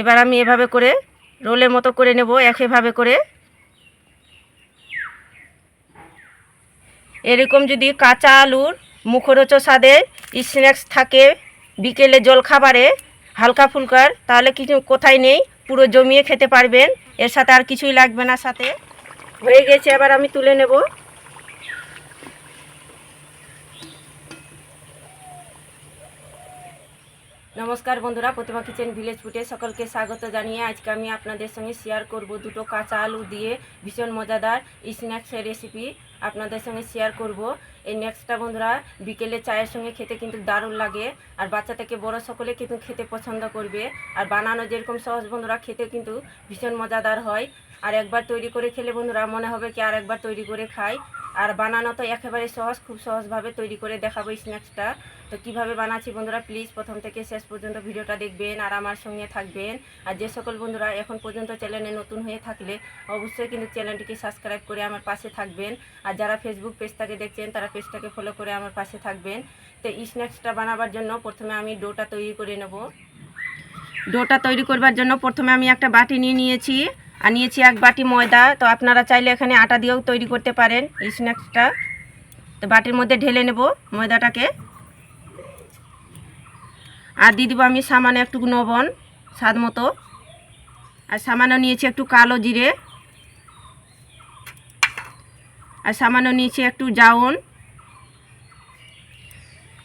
এবার আমি এভাবে করে রোলের মতো করে নেব একইভাবে করে। এরকম যদি কাঁচা আলুর মুখরোচো স্বাদের স্ন্যাক্স থাকে বিকেলে জলখাবারে হালকা ফুলকার, তাহলে কিছু কোথায় নেই, পুরো জমিয়ে খেতে পারবেন। এর সাথে আর কিছুই লাগবে না সাথে। হয়ে গেছে, এবার আমি তুলে নেব। নমস্কার বন্ধুরা, প্রতিমা কিচেন ভিলেজ ফুটে সকলকে স্বাগত জানিয়ে আজকে আমি আপনাদের সঙ্গে শেয়ার করব দুটো কাঁচা আলু দিয়ে ভীষণ মজাদার স্ন্যাক্সের রেসিপি আপনাদের সঙ্গে শেয়ার করব। এই নেক্সটটা বন্ধুরা, বিকেলে চায়ের সঙ্গে খেতে কিন্তু দারুণ লাগে আর বাচ্চা থেকে বড় সকলে কিন্তু খেতে পছন্দ করবে আর বানানো যেরকম সহজ বন্ধুরা খেতে কিন্তু ভীষণ মজাদার হয়। আর একবার তৈরি করে খেলে বন্ধুরা মনে হবে কি আর একবার তৈরি করে খাই। আর বানানো তো একেবারে সহজ, খুব সহজভাবে তৈরি করে দেখাবো স্ন্যাক্সটা। তো কীভাবে বানাচ্ছি বন্ধুরা, প্লিজ প্রথম থেকে শেষ পর্যন্ত ভিডিওটা দেখবেন আর আমার সঙ্গে থাকবেন। আর যে সকল বন্ধুরা এখন পর্যন্ত চ্যানেলে নতুন হয়ে থাকলে অবশ্যই কিন্তু চ্যানেলটিকে সাবস্ক্রাইব করে আমার পাশে থাকবেন। আর যারা ফেসবুক পেজটাকে দেখছেন, তারা পেজটাকে ফলো করে আমার পাশে থাকবেন। তো স্ন্যাক্সটা বানাবার জন্য প্রথমে আমি ডোটা তৈরি করে নেব। ডোটা তৈরি করবার জন্য প্রথমে আমি একটা বাটি নিয়ে নিয়েছি। আর নিয়েছি এক বাটি ময়দা, তো আপনারা চাইলে এখানে আটা দিয়েও তৈরি করতে পারেন এই স্ন্যাক্সটা। তো বাটির মধ্যে ঢেলে নেব ময়দাটাকে। আর দিয়ে দেবো আমি সামান্য একটু নবন স্বাদ মতো। আর সামান্য নিয়েছি একটু কালো জিরে। আর সামান্য নিয়েছি একটু জাউন।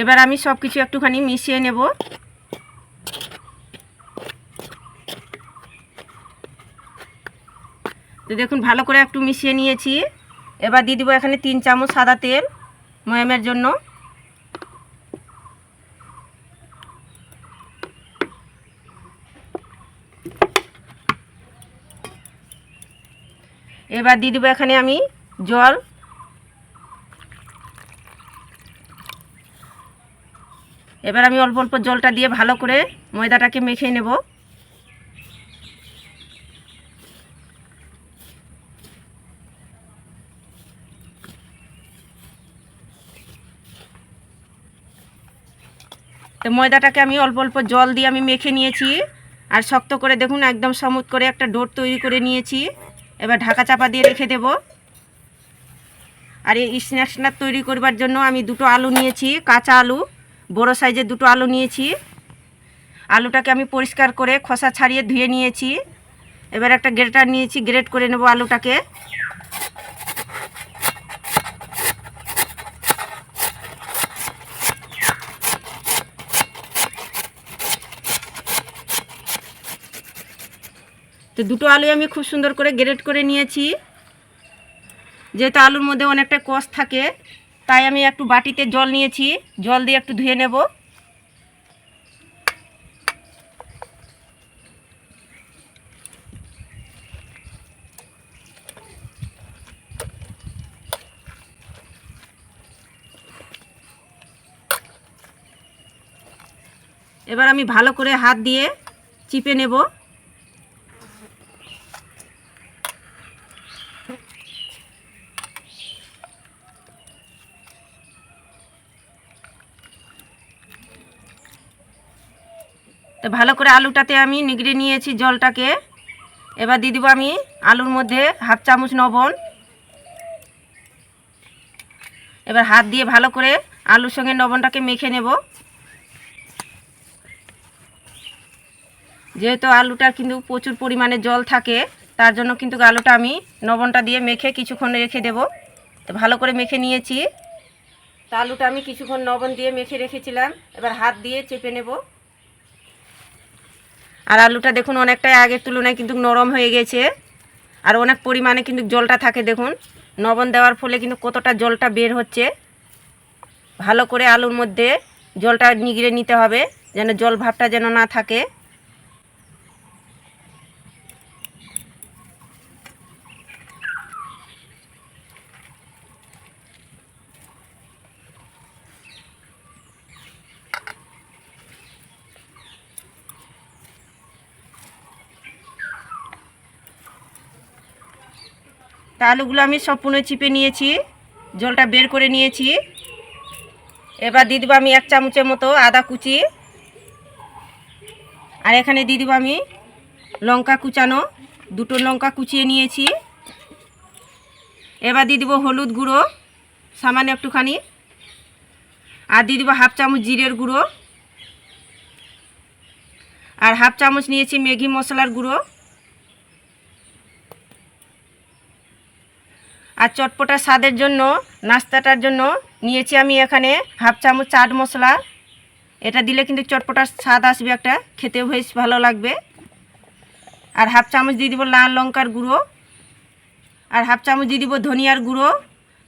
এবার আমি সব কিছু একটুখানি মিশিয়ে নেব। তো দেখুন, ভালো করে একটু মিশিয়ে নিয়েছি। এবার দিয়ে দেবো এখানে তিন চামচ সাদা তেল ময়ামের জন্য। এবার দিয়ে দেবো এখানে আমি জল। এবার আমি অল্প অল্প জলটা দিয়ে ভালো করে ময়দাটাকে মেখে নেব। ময়দাটাকে আমি অল্প অল্প জল দিয়ে আমি মেখে নিয়েছি। আর শক্ত করে দেখুন, একদম সমুত করে একটা ডোর তৈরি করে নিয়েছি। এবার ঢাকা চাপা দিয়ে রেখে দেব। আর এই স্ন্যাক্স স্ন্যাক্সটা তৈরি করবার জন্য আমি দুটো আলু নিয়েছি, কাঁচা আলু, বড় সাইজের দুটো আলু নিয়েছি। আলুটাকে আমি পরিষ্কার করে খোসা ছাড়িয়ে ধুয়ে নিয়েছি। এবার একটা গ্রেটার নিয়েছি, গ্রেট করে নেব আলুটাকে। তো দুটো আলু আমি খুব সুন্দর করে গ্রেট করে নিয়েছি। যেহেতু আলুর মধ্যে অনেকটা কষ থাকে, তাই আমি একটু বাটিতে জল নিয়েছি। জল দিয়ে একটু ধুয়ে নেব। এবার আমি ভালো করে হাত দিয়ে চিপে নেব। তো ভালো করে আলুটাতে আমি নিগড়ে নিয়েছি জলটাকে। এবার দিয়ে দিব আমি আলুর মধ্যে হাফ চামচ লবণ। এবার হাত দিয়ে ভালো করে আলুর সঙ্গে লবণটাকে মেখে নেব। যেহেতু আলুটার কিন্তু প্রচুর পরিমাণে জল থাকে, তার জন্য কিন্তু আলুটা আমি লবণটা দিয়ে মেখে কিছুক্ষণ রেখে দেব। তো ভালো করে মেখে নিয়েছি। তা আলুটা আমি কিছুক্ষণ লবণ দিয়ে মেখে রেখেছিলাম। এবার হাত দিয়ে চেপে নেব। আর আলুটা দেখুন অনেকটাই আগের তুলনায় কিন্তু নরম হয়ে গেছে। আর অনেক পরিমাণে কিন্তু জলটা থাকে দেখুন। নবন দেওয়ার ফলে কিন্তু কতটা জলটা বের হচ্ছে। ভালো করে আলুর মধ্যে জলটা নিগড়ে নিতে হবে, যেন জল ভাবটা যেন না থাকে। তা আলুগুলো আমি সম্পূর্ণ চিপে নিয়েছি, জলটা বের করে নিয়েছি। এবার দিয়ে দেবো আমি এক চামচের মতো আদা কুচি। আর এখানে দিয়ে দেবো আমি লঙ্কা কুচানো, দুটো লঙ্কা কুচিয়ে নিয়েছি। এবার দিয়ে দিব হলুদ গুঁড়ো, সামান্য একটুখানি। আর দিয়ে দিব হাফ চামচ জিরের গুঁড়ো। আর হাফ চামচ নিয়েছি ম্যাগি মশলার গুঁড়ো। আর চটপটা স্বাদের জন্য, নাস্তাটার জন্য নিয়েছি আমি এখানে হাফ চামচ চাট মশলা। এটা দিলে কিন্তু চটপটার স্বাদ আসবে একটা, খেতেও বেশ ভালো লাগবে। আর হাফ চামচ দিয়ে দিব লাল লঙ্কার গুঁড়ো। আর হাফ চামচ দিয়ে দিব ধনিয়ার গুঁড়ো।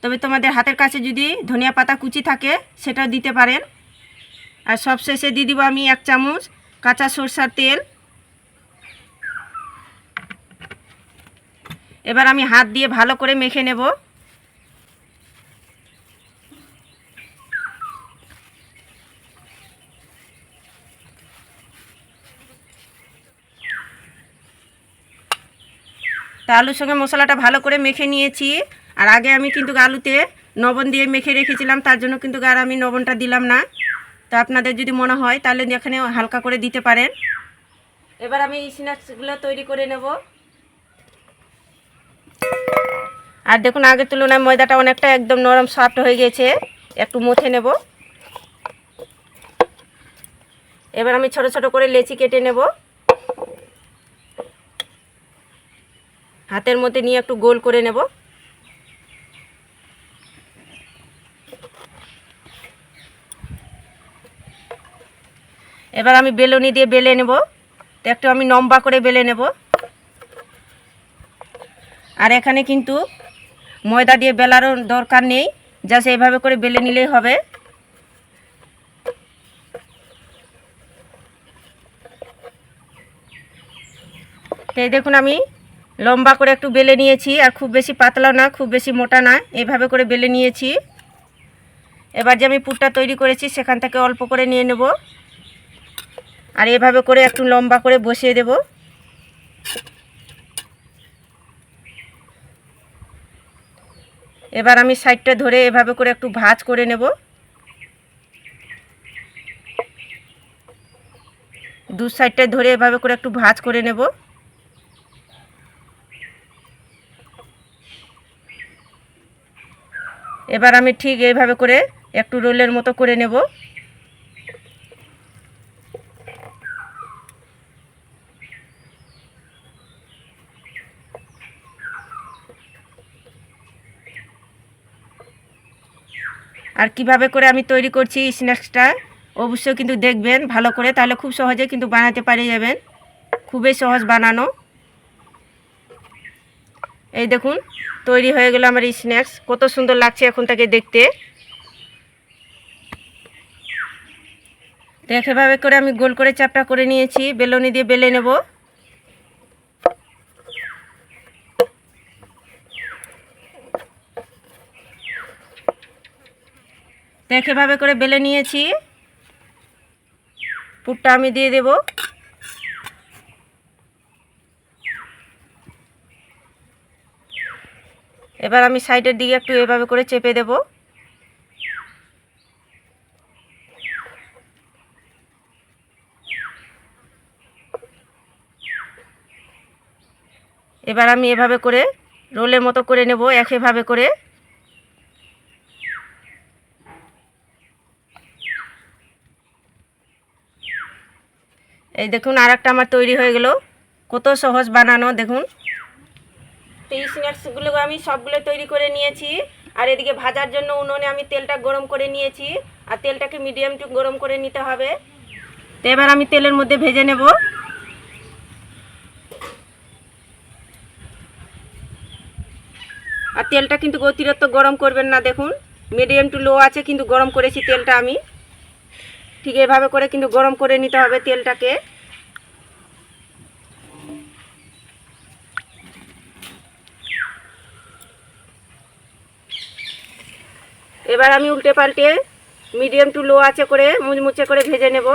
তবে তোমাদের হাতের কাছে যদি ধনিয়া পাতা কুচি থাকে, সেটাও দিতে পারেন। আর সবশেষে দিয়ে দিব আমি এক চামচ কাঁচা সরষার তেল। এবার আমি হাত দিয়ে ভালো করে মেখে নেব। তা আলুর সঙ্গে মশলাটা ভালো করে মেখে নিয়েছি। আর আগে আমি কিন্তু আলুতে লবণ দিয়ে মেখে রেখেছিলাম, তার জন্য কিন্তু আর আমি নবনটা দিলাম না। তো আপনাদের যদি মনে হয়, তাহলে এখানে হালকা করে দিতে পারেন। এবার আমি স্ন্যাক্সগুলো তৈরি করে নেব। আর দেখুন, আগের তুলনায় ময়দাটা অনেকটা একদম নরম সফট হয়ে গেছে। একটু মুছে নেব। এবার আমি ছোট ছোট করে লেচি কেটে নেব। হাতের মধ্যে নিয়ে একটু গোল করে নেব। এবার আমি বেলুনি দিয়ে বেলে নেব। একটু আমি লম্বা করে বেলে নেব। আর এখানে কিন্তু ময়দা দিয়ে বেলারও দরকার নেই জাস্ট এইভাবে করে বেলে নিলেই হবে। এই দেখুন আমি লম্বা করে একটু বেলে নিয়েছি, আর খুব বেশি পাতলা না, খুব বেশি মোটা না, এইভাবে করে বেলে নিয়েছি। এবার যে আমি পুরটা তৈরি করেছি, সেখান থেকে অল্প করে নিয়ে নেব। আর এভাবে করে একটু লম্বা করে বসিয়ে দেব। এবার আমি সাইডটা ধরে এভাবে করে একটু ভাজ করে নেব। দু সাইডটা ধরে এভাবে করে একটু ভাজ করে নেব। এবার আমি ঠিক এইভাবে করে একটু রোলের মতো করে নেব। আর কীভাবে করে আমি তৈরি করছি স্ন্যাক্সটা অবশ্যই কিন্তু দেখবেন ভালো করে, তাহলে খুব সহজে কিন্তু বানাতে পারে যাবেন। খুবই সহজ বানানো। এই দেখুন, তৈরি হয়ে গেল আমার স্ন্যাক্স কত সুন্দর লাগছে এখন থেকে দেখতে। তো এভাবে করে আমি গোল করে চাপটা করে নিয়েছি। বেলনি দিয়ে বেলে নেব। তো এভাবে করে বেলে নিয়েছি। পুরটা আমি দিয়ে দেব। এবার আমি সাইডের দিকে একটু এভাবে করে চেপে দেব। এবার আমি এভাবে করে রোলের মতো করে নেব একইভাবে করে। দেখুন আর একটা আমার তৈরি হয়ে গেল। কত সহজ বানানো, দেখুন। এই স্ন্যাক্সগুলো আমি সবগুলো তৈরি করে নিয়েছি। আর এদিকে ভাজার জন্য উনুনে আমি তেলটা গরম করে নিয়েছি। আর তেলটাকে মিডিয়াম টু গরম করে নিতে হবে। তো এবার আমি তেলের মধ্যে ভেজে নেব। আর তেলটা কিন্তু অতিরিক্ত গরম করবেন না, দেখুন। মিডিয়াম টু লো আছে, কিন্তু গরম করেছি তেলটা আমি। ঠিক এভাবে করে কিন্তু গরম করে নিতে হবে তেলটাকে। এবার আমি উল্টে পাল্টে মিডিয়াম টু লো আছে করে মুচমুচে করে ভেজে নেব।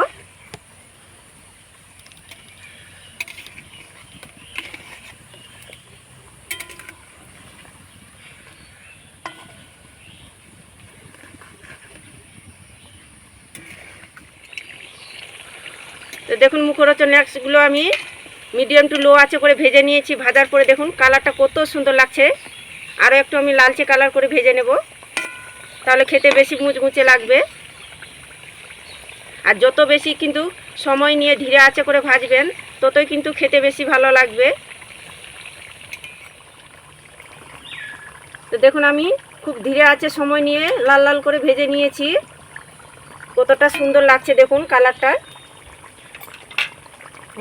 তো দেখুন মুখরোচন নেক্সটগুলো আমি মিডিয়াম টু লো আছে করে ভেজে নিয়েছি, ভাজার পরে দেখুন কালারটা কত সুন্দর লাগছে। আরও একটু আমি লালচে কালার করে ভেজে নেব। তাহলে খেতে বেশি মুচমুচে লাগবে। আর যত বেশি কিন্তু সময় নিয়ে ধীরে আছে করে ভাজবেন, ততই কিন্তু খেতে বেশি ভালো লাগবে। তো দেখুন আমি খুব ধীরে আছে সময় নিয়ে লাল লাল করে ভেজে নিয়েছি। কতটা সুন্দর লাগছে দেখুন কালারটা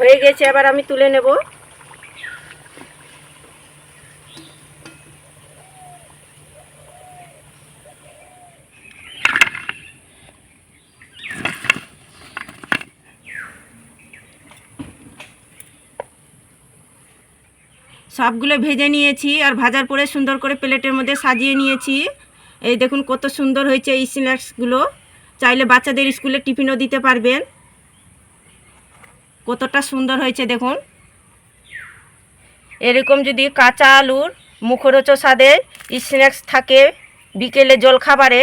হয়ে গেছে, এবার আমি তুলে নেব। সবগুলো ভেজে নিয়েছি আর ভাজার পরে সুন্দর করে প্লেটের মধ্যে সাজিয়ে নিয়েছি। এই দেখুন কত সুন্দর হয়েছে এই স্ন্যাক্সগুলো চাইলে বাচ্চাদের স্কুলে টিফিনও দিতে পারবেন। কতটা সুন্দর হয়েছে দেখুন। এরকম যদি কাঁচা আলুর মুখরোচ স্বাদে স্ন্যাক্স থাকে বিকেলে জলখাবারে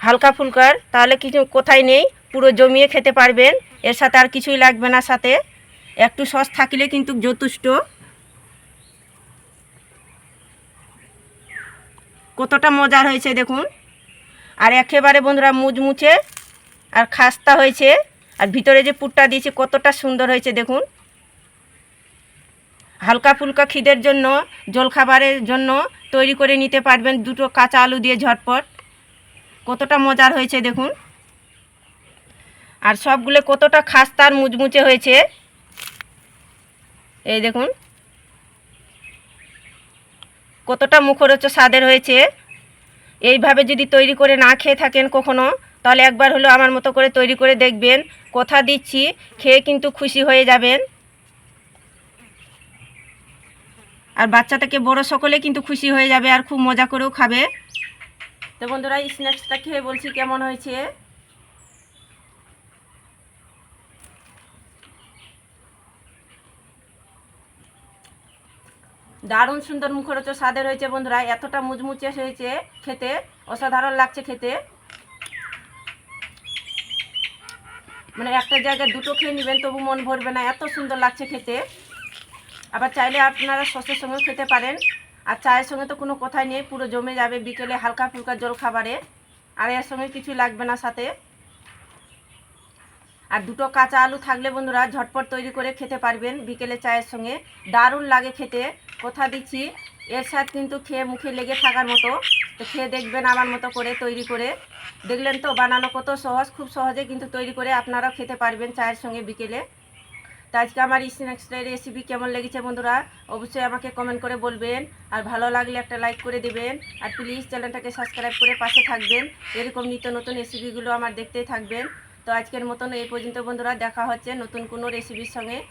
হালকা ফুলকার, তাহলে কিছু কোথায় নেই, পুরো জমিয়ে খেতে পারবেন। এর সাথে আর কিছুই লাগবে না সাথে। একটু সস থাকলে কিন্তু যথেষ্ট। কতটা মজার হয়েছে দেখুন। আর একেবারে বন্ধুরা মুচমুচে আর খাস্তা হয়েছে। আর ভিতরে যে পুরটা দিয়েছে, কতটা সুন্দর হয়েছে দেখুন। হালকা ফুলকা খিদের জন্য জলখাবারের জন্য তৈরি করে নিতে পারবেন দুটো কাঁচা আলু দিয়ে ঝটপট। কতটা মজার হয়েছে দেখুন। আর সবগুলো কতটা খাস্তার মুচমুচে হয়েছে। এই দেখুন। কতটা মুখরোচ স্বাদের হয়েছে। এইভাবে যদি তৈরি করে না খেয়ে থাকেন কখনো তাহলে একবার হলো আমার মতো করে তৈরি করে দেখবেন, কথা দিচ্ছি, খেয়ে কিন্তু খুশি হয়ে যাবেন। আর বাচ্চা থেকে বড় সকলে কিন্তু খুশি হয়ে যাবে আর খুব মজা করেও খাবে। তো বন্ধুরা স্ন্যাক্সটা খেয়ে বলছি কেমন হয়েছে? দারুণ সুন্দর মুখরোচ স্বাদের হয়েছে বন্ধুরা, এতটা মুচমুচে হয়েছে খেতে, অসাধারণ লাগছে খেতে। মানে একটা জায়গায় দুটো খেয়ে নেবেন, তবু মন ভরবে না। এত সুন্দর লাগছে খেতে। আবার চাইলে আপনারা সসের সঙ্গেও খেতে পারেন। আর চায়ের সঙ্গে তো কোনো কথাই নেই, পুরো জমে যাবে বিকেলে হালকা ফুলকা জল খাবারে। আর এর সঙ্গে কিছু লাগবে না সাথে। আর দুটো কাঁচা আলু থাকলে বন্ধুরা ঝটপট তৈরি করে খেতে পারবেন বিকেলে চায়ের সঙ্গে। দারুণ লাগে খেতে। কথা দিচ্ছি? এর সাথে কিন্তু খেয়ে মুখে লেগে থাকার মতো। তো খেয়ে দেখবেন আমার মতো করে তৈরি করে। দেখলেন তো, বানানো কত সহজ, খুব সহজে কিন্তু তৈরি করে আপনারাও খেতে পারবেন চায়ের সঙ্গে বিকেলে। তো আজকে আমার স্ন্যাক্সটার রেসিপি কেমন লেগেছে বন্ধুরা, অবশ্যই আমাকে কমেন্ট করে বলবেন। আর ভালো লাগলে একটা লাইক করে দেবেন। আর প্লিজ চ্যানেলটাকে সাবস্ক্রাইব করে পাশে থাকবেন। এরকম নিত্য নতুন রেসিপিগুলো আমার দেখতেই থাকবেন। তো আজকের মতন এই পর্যন্ত বন্ধুরা, দেখা হচ্ছে নতুন কোনো রেসিপির সঙ্গে।